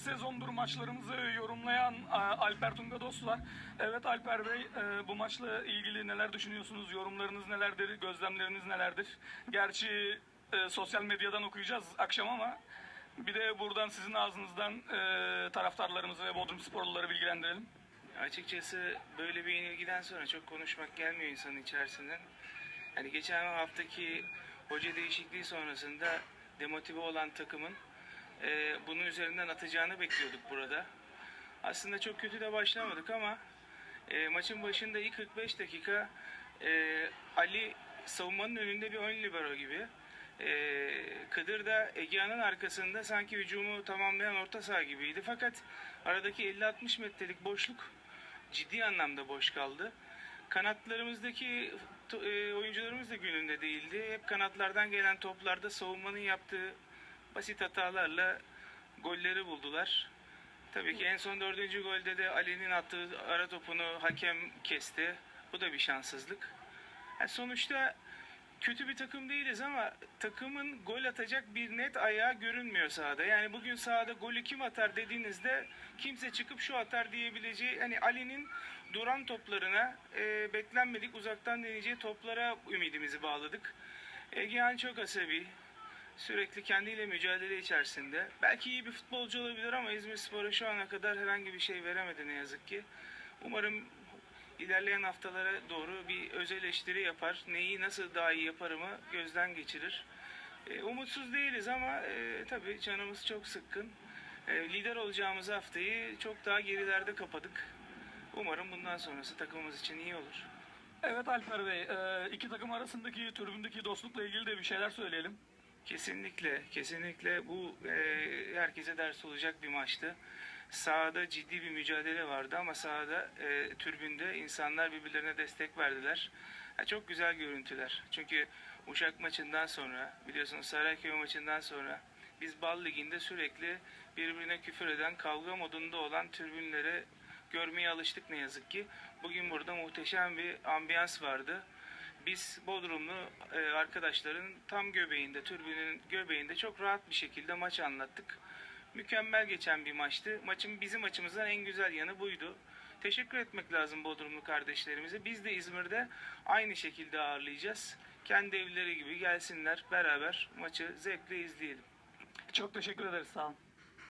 İki sezondur maçlarımızı yorumlayan e, Alper Tunga Dost var. Evet Alper Bey e, bu maçla ilgili neler düşünüyorsunuz? Yorumlarınız nelerdir? Gözlemleriniz nelerdir? Gerçi e, sosyal medyadan okuyacağız akşam ama bir de buradan sizin ağzınızdan taraftarlarımızı ve Bodrum sporluları bilgilendirelim. Açıkçası böyle bir yenilgiden sonra çok konuşmak gelmiyor insanın içerisinden. Hani geçen haftaki hoca değişikliği sonrasında demotive olan takımın e, bunun üzerinden atacağını bekliyorduk burada. Aslında çok kötü de başlamadık ama e, maçın başında ilk 45 dakika e, Ali savunmanın önünde bir ön libero gibi. E, Kıdır da Egea'nın arkasında sanki hücumu tamamlayan orta saha gibiydi. Fakat aradaki 50-60 metrelik boşluk ciddi anlamda boş kaldı. Kanatlarımızdaki e, oyuncularımız da gününde değildi. Hep kanatlardan gelen toplarda savunmanın yaptığı basit hatalarla golleri buldular. Tabii ki en son dördüncü golde de Ali'nin attığı ara topunu hakem kesti. Bu da bir şanssızlık. Yani sonuçta kötü bir takım değiliz ama takımın gol atacak bir net ayağı görünmüyor sahada. Yani bugün sahada golü kim atar dediğinizde kimse çıkıp şu atar diyebileceği hani Ali'nin duran toplarına e, beklenmedik uzaktan deneyeceği toplara ümidimizi bağladık. Egehan çok asabi. Sürekli kendiyle mücadele içerisinde. Belki iyi bir futbolcu olabilir ama İzmir Spor'a şu ana kadar herhangi bir şey veremedi ne yazık ki. Umarım ilerleyen haftalara doğru bir öz eleştiri yapar. Neyi nasıl daha iyi yaparımı gözden geçirir. E, umutsuz değiliz ama e, tabii canımız çok sıkkın. E, lider olacağımız haftayı çok daha gerilerde kapadık. Umarım bundan sonrası takımımız için iyi olur. Evet Alper Bey e, iki takım arasındaki tribündeki dostlukla ilgili de bir şeyler söyleyelim. Kesinlikle, kesinlikle bu e, herkese ders olacak bir maçtı. Sahada ciddi bir mücadele vardı ama sahada e, türbünde insanlar birbirlerine destek verdiler. Ha, çok güzel görüntüler. Çünkü Uşak maçından sonra, biliyorsunuz Sarayköy maçından sonra biz Bal Ligi'nde sürekli birbirine küfür eden, kavga modunda olan türbünlere görmeye alıştık ne yazık ki. Bugün burada muhteşem bir ambiyans vardı. Biz Bodrumlu e, arkadaşların tam göbeğinde, türbünün göbeğinde çok rahat bir şekilde maçı anlattık. Mükemmel geçen bir maçtı. Maçın bizim açımızdan en güzel yanı buydu. Teşekkür etmek lazım Bodrumlu kardeşlerimize. Biz de İzmir'de aynı şekilde ağırlayacağız. Kendi evleri gibi gelsinler beraber maçı zevkle izleyelim. Çok teşekkür ederiz sağ olun.